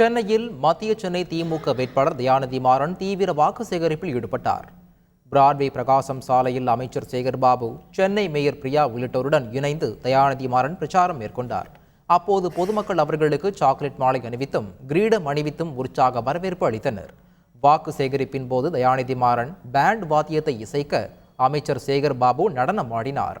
சென்னையில் மத்திய சென்னை திமுக வேட்பாளர் தயாநிதி மாறன் தீவிர வாக்கு சேகரிப்பில் ஈடுபட்டார். பிராட்வே பிரகாசம் சாலையில் அமைச்சர் சேகர்பாபு சென்னை மேயர் பிரியா உள்ளிட்டோருடன் இணைந்து தயாநிதி மாறன் பிரச்சாரம் மேற்கொண்டார். அப்போது பொதுமக்கள் அவர்களுக்கு சாக்லேட் மாலை அணிவித்தும் கிரீடம் அணிவித்தும் உற்சாக வரவேற்பு அளித்தனர். வாக்கு சேகரிப்பின் போது தயாநிதி மாறன் பேண்ட் வாத்தியத்தை இசைக்க அமைச்சர் சேகர் பாபு நடனம் ஆடினார்